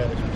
that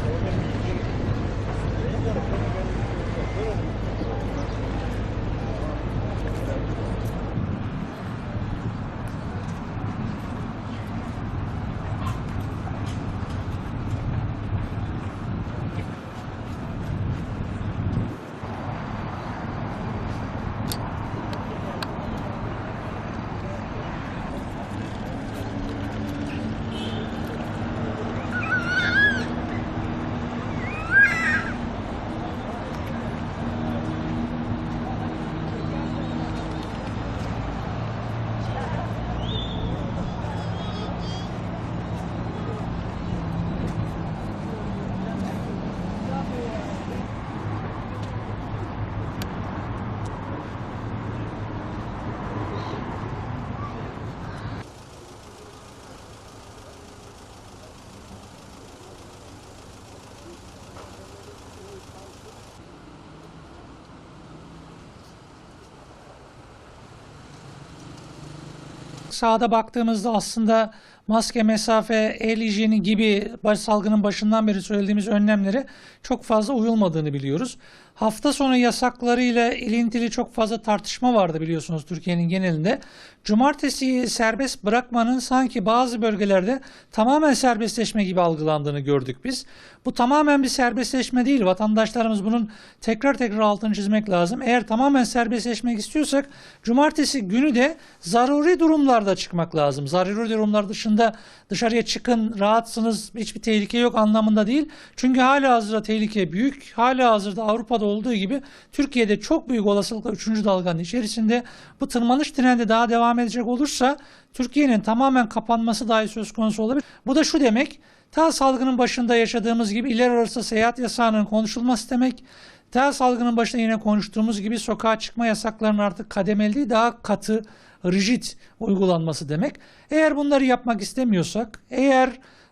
Sağda baktığımızda aslında maske, mesafe, el hijyeni gibi baş salgının başından beri söylediğimiz önlemlere çok fazla uyulmadığını biliyoruz. Hafta sonu yasaklarıyla ilintili çok fazla tartışma vardı biliyorsunuz Türkiye'nin genelinde. Cumartesiyi serbest bırakmanın sanki bazı bölgelerde tamamen serbestleşme gibi algılandığını gördük biz. Bu tamamen bir serbestleşme değil. Vatandaşlarımız bunun tekrar tekrar altını çizmek lazım. Eğer tamamen serbestleşmek istiyorsak cumartesi günü de zaruri durumlarda çıkmak lazım. Zaruri durumlar dışında dışarıya çıkın, rahatsınız, hiçbir tehlike yok anlamında değil. Çünkü hala hazırda tehlike büyük. Hala hazırda Avrupa'da olduğu gibi Türkiye'de çok büyük olasılıkla 3. dalganın içerisinde bu tırmanış trendi daha devam edecek olursa Türkiye'nin tamamen kapanması dahi söz konusu olabilir. Bu da şu demek, ta salgının başında yaşadığımız gibi ileri arası seyahat yasağının konuşulması demek, ta salgının başında yine konuştuğumuz gibi sokağa çıkma yasaklarının artık kademeli daha katı, rigid uygulanması demek. Eğer bunları yapmak istemiyorsak, eğer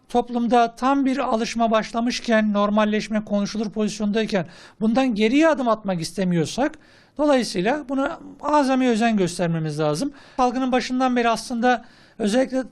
toplumda tam bir alışma başlamışken, normalleşme konuşulur pozisyondayken bundan geriye adım atmak istemiyorsak dolayısıyla buna azami özen göstermemiz lazım. Salgının başından beri aslında özellikle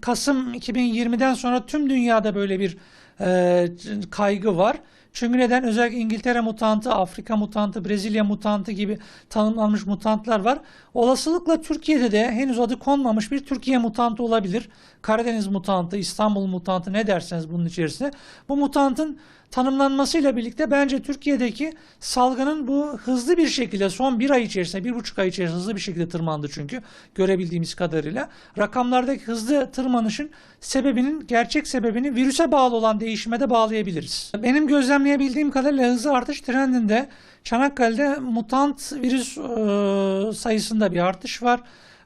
Kasım 2020'den sonra tüm dünyada böyle bir e, kaygı var. Çünkü neden? Özellikle İngiltere mutantı, Afrika mutantı, Brezilya mutantı gibi tanımlanmış mutantlar var. Olasılıkla Türkiye'de de henüz adı konmamış bir Türkiye mutantı olabilir. Karadeniz mutantı, İstanbul mutantı ne derseniz bunun içerisinde. Bu mutantın tanımlanmasıyla birlikte bence Türkiye'deki salgının bu hızlı bir şekilde son bir ay içerisinde, bir buçuk ay içerisinde hızlı bir şekilde tırmandı çünkü görebildiğimiz kadarıyla. Rakamlardaki hızlı tırmanışın sebebinin, gerçek sebebini virüse bağlı olan değişime de bağlayabiliriz. Benim gözlemleyebildiğim kadarıyla hızlı artış trendinde Çanakkale'de mutant virüs e, sayısında bir artış var.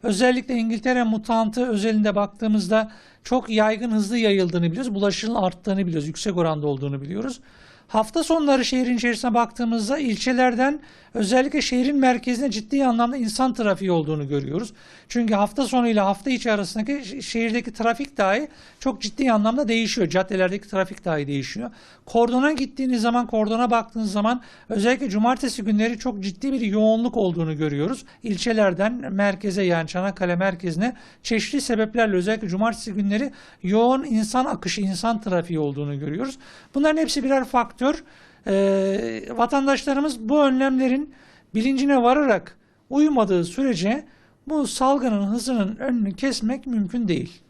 Özellikle İngiltere mutantı özelinde baktığımızda çok yaygın hızlı yayıldığını biliyoruz. Bulaşının arttığını biliyoruz. Yüksek oranda olduğunu biliyoruz. Hafta sonları şehrin içerisine baktığımızda ilçelerden özellikle şehrin merkezine ciddi anlamda insan trafiği olduğunu görüyoruz. Çünkü hafta sonu ile hafta içi arasındaki şe- şehirdeki trafik dahi çok ciddi anlamda değişiyor. Caddelerdeki trafik dahi değişiyor. Kordona gittiğiniz zaman, kordona baktığınız zaman özellikle cumartesi günleri çok ciddi bir yoğunluk olduğunu görüyoruz. İlçelerden merkeze yani Çanakkale merkezine çeşitli sebeplerle özellikle cumartesi günleri yoğun insan akışı, insan trafiği olduğunu görüyoruz. Bunların hepsi birer faktör. Ee, vatandaşlarımız bu önlemlerin bilincine vararak uymadığı sürece bu salgının hızının önünü kesmek mümkün değil.